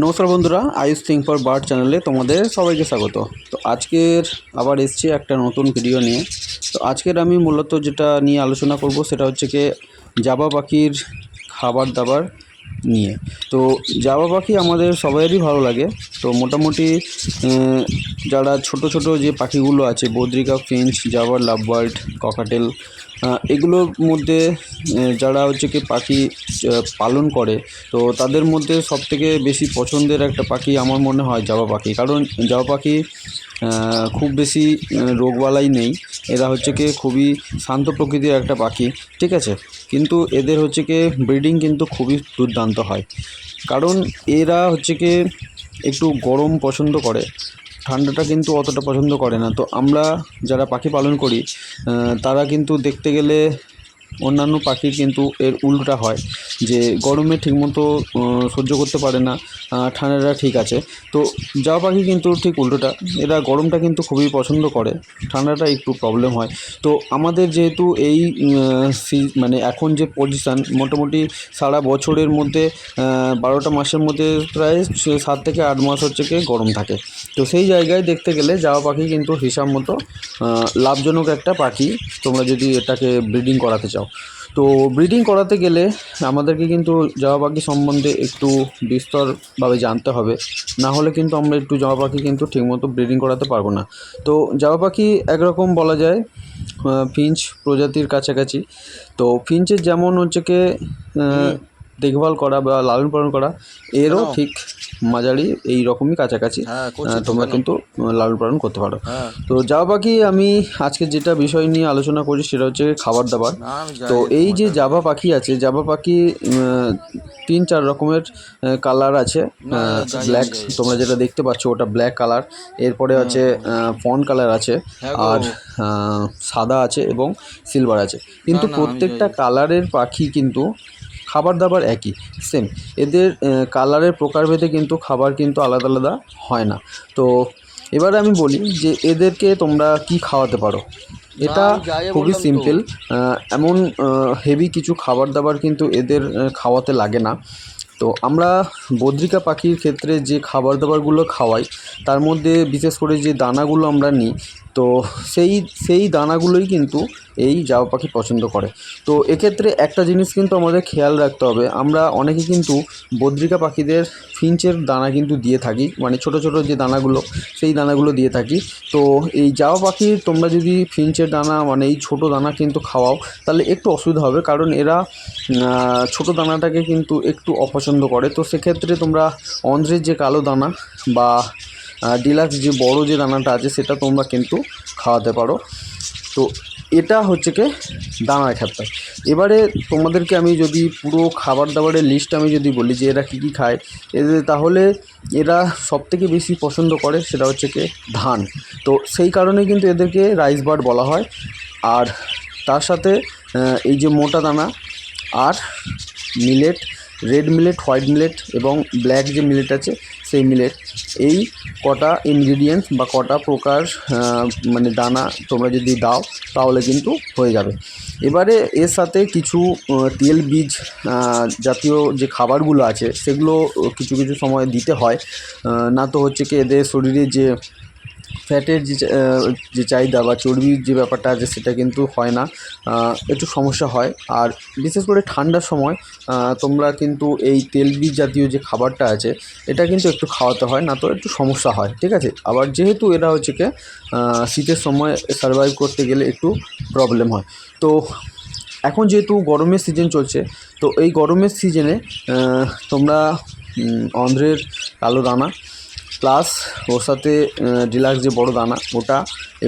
নমস্কার বন্ধুরা Ayush thing for bird চ্যানেলে তোমাদের সবাইকে স্বাগত। তো আজকের আবার এসছি একটা নতুন ভিডিও নিয়ে। তো আজকের আমি মূলত যেটা নিয়ে আলোচনা করব সেটা হচ্ছে কি জাবা পাখির খাবার দাবার নিয়ে। তো জাবা পাখি আমাদের সবাইয়েরই ভালো লাগে। তো মোটামুটি যারা ছোট ছোট যে পাখিগুলো আছে, বদ্রিকা, ফিঞ্চ, জাবার লাভ বার্ড ককাটেল এগুলোর মধ্যে যারা হচ্ছে কি পাখি পালন করে, তো তাদের মধ্যে সবথেকে বেশি পছন্দের একটা পাখি আমার মনে হয় জাবা পাখি। কারণ জাবা পাখি খুব বেশি রোগবালাই নেই। এরা হচ্ছে কি খুবই শান্ত প্রকৃতির একটা পাখি, ঠিক আছে? কিন্তু এদের হচ্ছে কি ব্রিডিং কিন্তু খুবই দুর্দান্ত হয়। কারণ এরা হচ্ছে কি একটু গরম পছন্দ করে ঠান্ডাটা কিন্তু অতটা পছন্দ করে না। তো আমরা যারা পাখি পালন করি তারা কিন্তু দেখতে গেলে অন্যান্য পাখির কিন্তু এর উল্টোটা হয়, যে গরমে ঠিকমতো সহ্য করতে পারে না ঠান্ডাটা ঠিক আছে। তো জাবা পাখি কিন্তু ঠিক উল্টোটা, এরা গরমটা কিন্তু খুবই পছন্দ করে, ঠান্ডাটা একটু প্রবলেম হয়। তো আমাদের যেহেতু এই মানে এখন যে পজিশান মোটামুটি সারা বছরের মধ্যে বারোটা মাসের মধ্যে প্রায় সাত থেকে আট মাস হচ্ছে কি গরম থাকে। তো সেই জায়গায় দেখতে গেলে যাওয়া পাখি কিন্তু হিসাব মতো লাভজনক একটা পাখি, তোমরা যদি এটাকে ব্রিডিং করাতে চাও। তো ব্রিডিং করাতে গেলে আমাদেরকে কিন্তু জাবা পাখি সম্বন্ধে একটু বিস্তরভাবে জানতে হবে। না হলে কিন্তু আমরা একটু জাবা পাখি কিন্তু ঠিকমতো ব্রিডিং করাতে পারব না। তো জাবা পাখি একরকম বলা যায় ফিঞ্চ প্রজাতির কাছাকাছি। তো ফিঞ্চের যেমন হচ্ছে দেখভাল করা বা লালন পালন করা এরও। ঠিক মাঝারি এই রকমই কাছাকাছি। হ্যাঁ তো তোমরা কিন্তু লালন পালন করতে পারো। হ্যাঁ। তো জাবা পাখি আমি আজকে যেটা বিষয় নিয়ে আলোচনা করি সেটা হচ্ছে খাবার দাবার। তো এই যে জাবা পাখি আছে জাবা পাখি তিন চার রকমের কালার আছে। ব্ল্যাক তোমরা যেটা দেখতে পাচ্ছ ওটা ব্ল্যাক কালার এরপরে আছে ফন কালার আছে। হ্যাঁ আর সাদা আছে এবং সিলভার আছে। কিন্তু প্রত্যেকটা কালারের পাখি কিন্তু খাবার দাবার একই সেম এদের কালারের প্রকারভেদে কিন্তু খাবার কিন্তু আলাদা আলাদা হয় না। তো এবারে আমি বলি যে এদেরকে তোমরা কি খাওয়াতে পারো? এটা খুবই সিম্পল এমন হেভি কিছু খাবার দাবার কিন্তু এদের খাওয়াতে লাগে না। তো আমরা বদ্রিকা পাখির ক্ষেত্রে যে খাবার দাবারগুলো খাওয়াই তার মধ্যে বিশেষ করে যে দানাগুলো আমরা নিই তো সেই সেই দানাগুলোই কিন্তু এই জাবা পাখি পছন্দ করে। তো এক্ষেত্রে একটা জিনিস কিন্তু আমাদের খেয়াল রাখতে হবে, আমরা অনেকে কিন্তু বদ্রিকা পাখিদের ফিঞ্চের দানা কিন্তু দিয়ে থাকি মানে ছোট ছোট যে দানাগুলো, সেই দানাগুলো দিয়ে থাকি। তো এই জাবা পাখির তোমরা যদি ফিঞ্চের দানা মানে এই ছোট দানা কিন্তু খাওয়াও, তাহলে একটু অসুবিধা হবে, কারণ এরা ছোট দানাটাকে কিন্তু একটু অপছন্দ করে। তো সেক্ষেত্রে তোমরা অন্ধ্রের যে কালো দানা বা ডিলাক্স যে বড় যে দানাটা আছে, সেটা তোমরা কিন্তু খাওয়াতে পারো। তো এটা হচ্ছে কি দানার ক্ষেত্রে। এবারে তোমাদেরকে আমি যদি পুরো খাবার দাবারের লিস্ট আমি যদি বলি যে এরা কী কী খায় এদের তাহলে এরা সবথেকে বেশি পছন্দ করে সেটা হচ্ছে কি ধান। তো সেই কারণে কিন্তু এদেরকে রাইস বার্ড বলা হয়। আর তার সাথে এই যে মোটা দানা আর millet red millet white millet এবং ব্ল্যাক যে মিলেট আছে, সেই মিলেট এই কটা ইনগ্রিডিয়েন্টস বা কটা প্রকার মানে দানা তোমরা যদি দাও, তাহলে কিন্তু হয়ে যাবে। এবারে এর সাথে কিছু তেল বীজ জাতীয় যে খাবারগুলো আছে, সেগুলো কিছু কিছু সময় দিতে হয়। না তো হচ্ছে কি এদের শরীরে যে ফ্যাটের যে যে চাহিদা বা চর্বির যে ব্যাপারটা আছে সেটা কিন্তু হয় না। একটু সমস্যা হয়। আর বিশেষ করে ঠান্ডার সময় তোমরা কিন্তু এই তেলবীজ জাতীয় যে খাবারটা আছে, এটা কিন্তু একটু খাওয়াতে হয়, না তো একটু সমস্যা হয়, ঠিক আছে? আবার যেহেতু এরা হচ্ছে কি শীতের সময় সার্ভাইভ করতে গেলে একটু প্রবলেম হয়। তো এখন যেহেতু গরমের সিজন চলছে, তো এই গরমের সিজনে তোমরা অন্ধ্রের কালো দানা প্লাস ওর সাথে ডিলাক্স যে বড় দানা, ওটা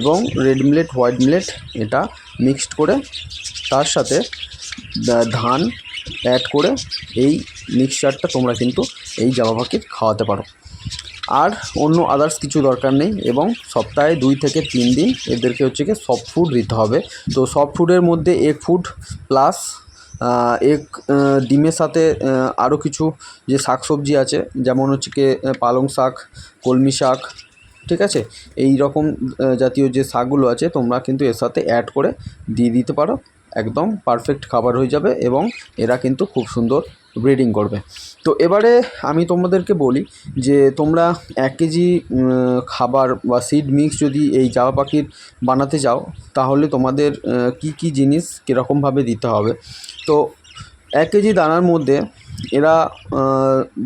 এবং রেড মিলেট হোয়াইট মিলেট এটা মিক্সড করে তার সাথে ধান অ্যাড করে এই মিক্সচারটা তোমরা কিন্তু এই জামা পাখির খাওয়াতে পারো। আর অন্য আদার্স কিছু দরকার নেই এবং সপ্তাহে দুই থেকে তিন দিন এদেরকে হচ্ছে কি সফট ফুড দিতে হবে। তো সফট ফুডের মধ্যে এগ ফুড প্লাস এগ ডিমের সাথে আরও কিছু যে শাক সবজি আছে, যেমন হচ্ছে কি পালং শাক, কলমি শাক, ঠিক আছে? এই রকম জাতীয় যে শাকগুলো আছে, তোমরা কিন্তু এর সাথে অ্যাড করে দিয়ে দিতে পারো। একদম পারফেক্ট খাবার হয়ে যাবে এবং এরা কিন্তু খুব সুন্দর ব্রিডিং করবে। তো এবারে আমি তোমাদেরকে বলি যে তোমরা এক কেজি খাবার বা সিড মিক্স যদি এই জাবা পাখির বানাতে যাও, তাহলে তোমাদের কি কি জিনিস কীরকমভাবে দিতে হবে? তো এক কেজি দানার মধ্যে এরা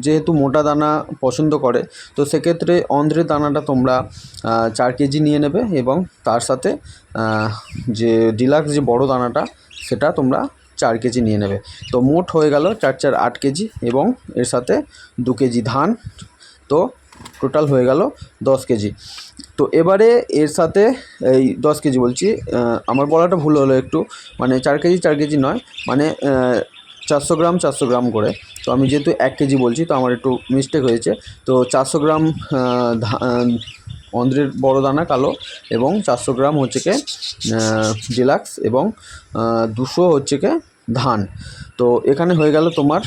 যেহেতু মোটা দানা পছন্দ করে, তো সেক্ষেত্রে অন্ধ্রের দানাটা তোমরা চার কেজি নিয়ে নেবে এবং তার সাথে যে ডিলাক্স যে বড় দানাটা, সেটা তোমরা চার কেজি নিয়ে নেবে। তো মোট হয়ে গেল চার চার আট কেজি এবং এর সাথে দু কেজি ধান। তো টোটাল হয়ে গেল দশ কেজি। তো এবারে এর সাথে এই দশ কেজি বলছি আমার বলাটা ভুল হলো একটু। মানে চার কেজি চার কেজি নয় মানে চারশো গ্রাম চারশো গ্রাম করে। তো আমি যেহেতু এক কেজি বলছি, তো আমার একটু মিস্টেক হয়েছে। তো চারশো গ্রাম অন্ধ্রের বড় দানা কালো এবং চারশো গ্রাম হচ্ছে কে ডিলাক্স এবং দুশো হচ্ছে কে ধান। তো এখানে হয়ে গেল তোমার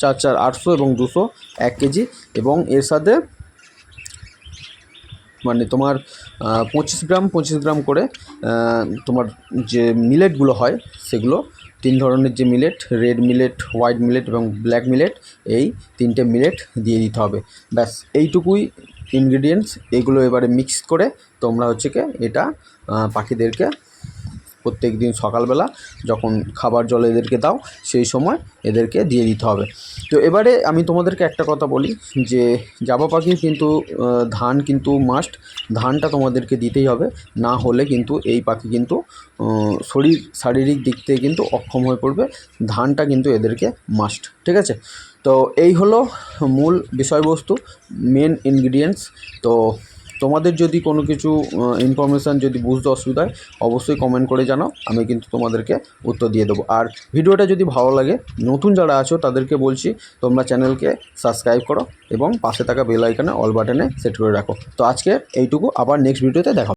চার চার আটশো এবং দুশো এক কেজি এবং এর সাথে মানে তোমার পঁচিশ গ্রাম পঁচিশ গ্রাম করে তোমার যে মিলেটগুলো হয় সেগুলো, তিন ধরনের যে millet red millet white millet এবং ব্ল্যাক মিলেট এই তিনটে মিলেট দিয়ে দিতে হবে। ব্যাস, এইটুকুই ইনগ্রিডিয়েন্টস এগুলো এবারে মিক্স করে তোমরা হচ্ছে কি এটা পাখিদেরকে প্রত্যেক দিন সকালবেলা যখন খাবার জল এদেরকে দাও, সেই সময় এদেরকে দিয়ে দিতে হবে। তো এবারে আমি তোমাদেরকে একটা কথা বলি যে, জাবা পাখি কিন্তু ধান কিন্তু মাস্ট ধানটা তোমাদেরকে দিতেই হবে। না হলে কিন্তু এই পাখি কিন্তু শরীর, শারীরিক দিক থেকে কিন্তু অক্ষম হয়ে পড়বে। ধানটা কিন্তু এদেরকে মাস্ট ঠিক আছে? তো এই হলো মূল বিষয়বস্তু মেন ইনগ্রিডিয়েন্টস তো তোমাদের যদি কোনো কিছু ইনফরমেশান যদি বুঝতে অসুবিধা হয়, অবশ্যই কমেন্ট করে জানাও, আমি কিন্তু তোমাদেরকে উত্তর দিয়ে দেবো আর ভিডিওটা যদি ভালো লাগে, নতুন যারা আছো, তাদেরকে বলছি, তোমরা চ্যানেলকে সাবস্ক্রাইব করো এবং পাশে থাকা বেল আইকনে অল বাটনে সেট করে রাখো তো আজকে এইটুকু, আবার নেক্সট ভিডিওতে দেখা।